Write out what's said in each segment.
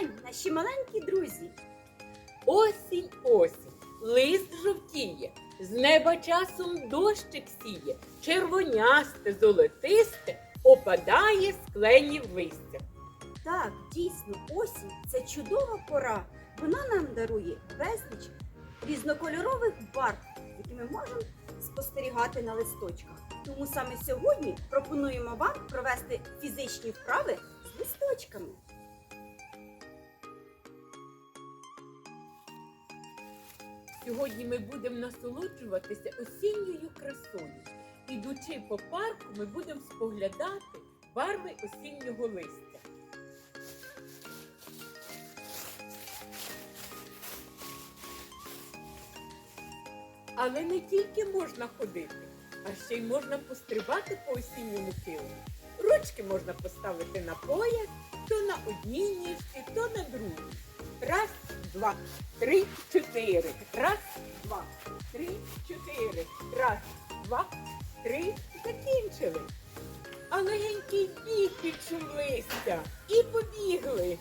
день, наші маленькі друзі! Осінь, осінь, лист жовтіє, з неба часом дощик сіє, червонясте, золотисте, опадає з кленів листя. Так, дійсно, осінь це чудова пора. Вона нам дарує безліч різнокольорових барв, які ми можемо спостерігати на листочках. Тому саме сьогодні пропонуємо вам провести фізичні вправи з листочками. Сьогодні ми будемо насолоджуватися осінньою красою. Ідучи по парку, ми будемо споглядати барви осіннього листя. Але не тільки можна ходити, а ще й можна пострибати по осінньому килиму. Ручки можна поставити на пояс, то на одній ніжці, то на другій. Два, три, чотири. Раз, два, три, чотири. Раз, два, три. Закінчили. А легенький біг під. І побігли.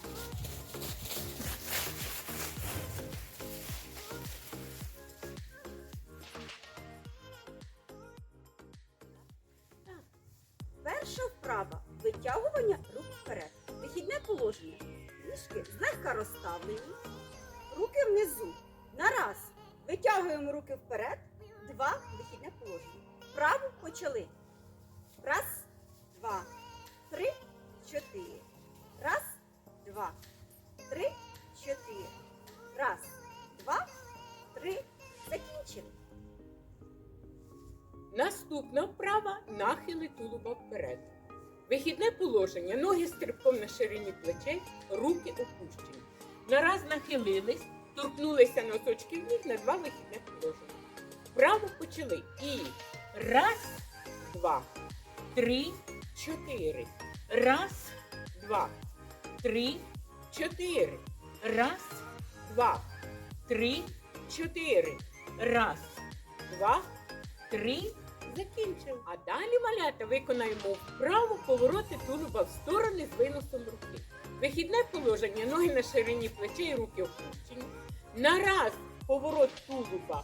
Перша вправа витягування рук вперед. Вихідне положення. Ніжки злегка розставлені. Руки внизу. На раз. Витягуємо руки вперед. Два. Вихідне положення. Вправо почали. Раз, два, три, чотири. Раз, два, три, чотири. Раз, два, три. Закінчили. Наступна вправа нахили тулуба вперед. Вихідне положення. Ноги стрибком на ширині плечей, руки опущені. Нараз нахилились, торкнулися носочків ніг на два вихідне положення. Вправо почали. І раз, два, три, чотири. Раз, два, три, чотири. Раз, два, три, чотири. Раз, два, три. Закінчив. А далі малята виконаємо вправо повороти тулуба в сторони з виносом руки. Вихідне положення, ноги на ширині плечей, руки опущені. Нараз поворот тулуба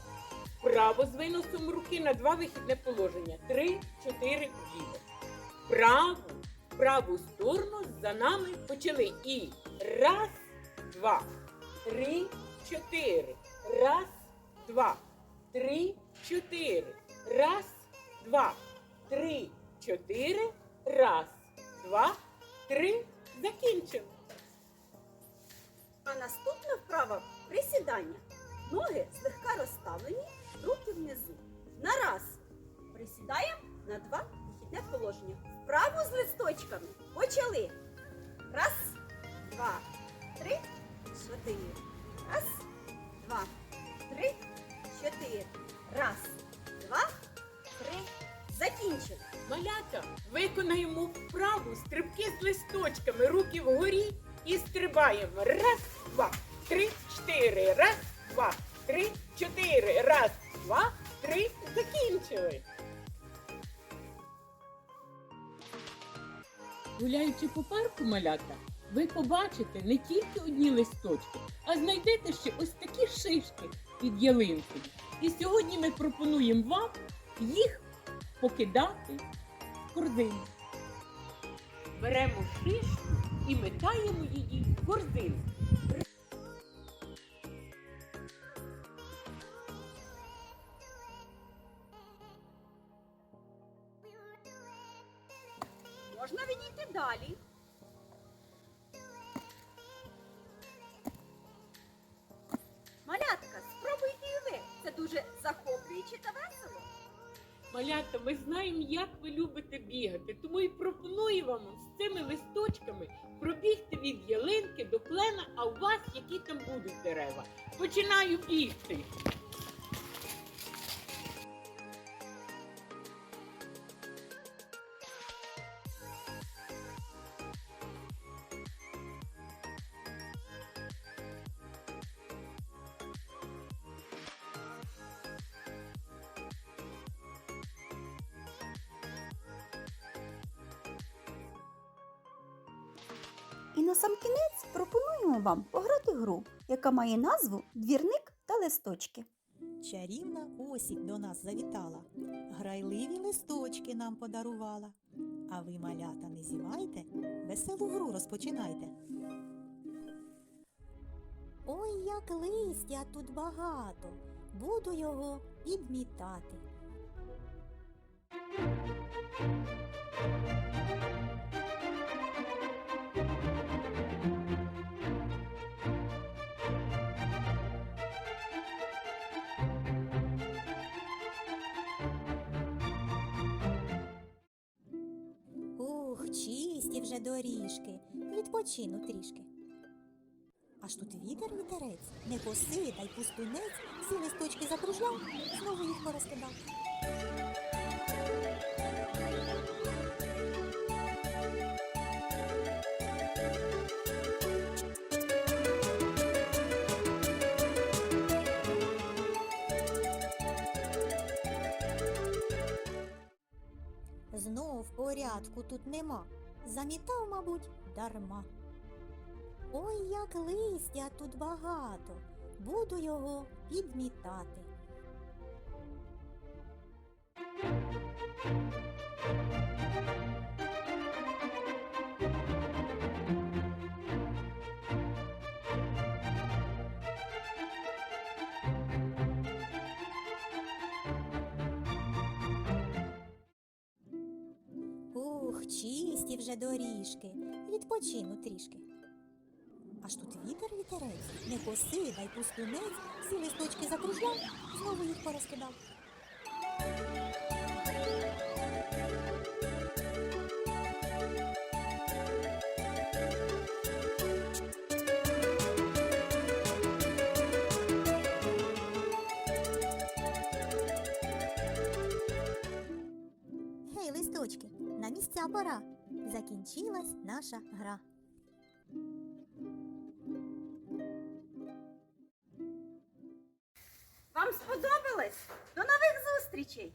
вправо з виносом руки на два вихідне положення. Три, чотири, вліво. Праву, праву сторону за нами почали. І раз, два, три, чотири. Раз, два, три, чотири. Раз, два, три, чотири. Раз, два, три. Закінчив. А наступна вправа присідання. Ноги злегка розставлені, руки внизу. На раз. Присідаємо на два вихідне положення. Вправо з листочками. Почали. Раз, два, три, чотири. Раз, два, три, чотири. Раз, два, три. Закінчили. Малята, виконаємо вправу стрибки з листочками, руки вгорі і стрибаємо. Раз, два, три, чотири. Раз, два, три, чотири. Раз, два, три. Закінчили. Гуляючи по парку малята, ви побачите не тільки одні листочки, а знайдете ще ось такі шишки під ялинкою. І сьогодні ми пропонуємо вам їх покидати в корзину. Беремо шишку і метаємо її в корзину. Можна відійти далі. Малятка, спробуйте і ви. Це дуже захоплююче та весело. Малята, ми знаємо, як ви любите бігати, тому і пропоную вам з цими листочками пробігти від ялинки до клена, а у вас які там будуть дерева. Починаю бігти. І на сам кінець пропонуємо вам пограти гру, яка має назву Двірник та листочки. Чарівна осінь до нас завітала, грайливі листочки нам подарувала. А ви, малята, не зівайте, веселу гру розпочинайте. Ой, як листя тут багато, буду його підмітати. Чисті вже доріжки, відпочину трішки. Аж тут вітер вітерець, не коси, та й пустунець, всі листочки закружляв, знову їх порозкидав. Знов порядку тут нема, замітав, мабуть, дарма. Ой, як листя тут багато, буду його підмітати. Чисті вже доріжки, відпочину трішки. Аж тут вітер вітерець, не коси, дай пустунець, всі листочки закружляв, знову їх порозкидав. Місця пора. Закінчилась наша гра. Вам сподобалось? До нових зустрічей!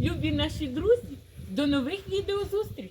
Любі наші друзі, до нових відеозустрічей!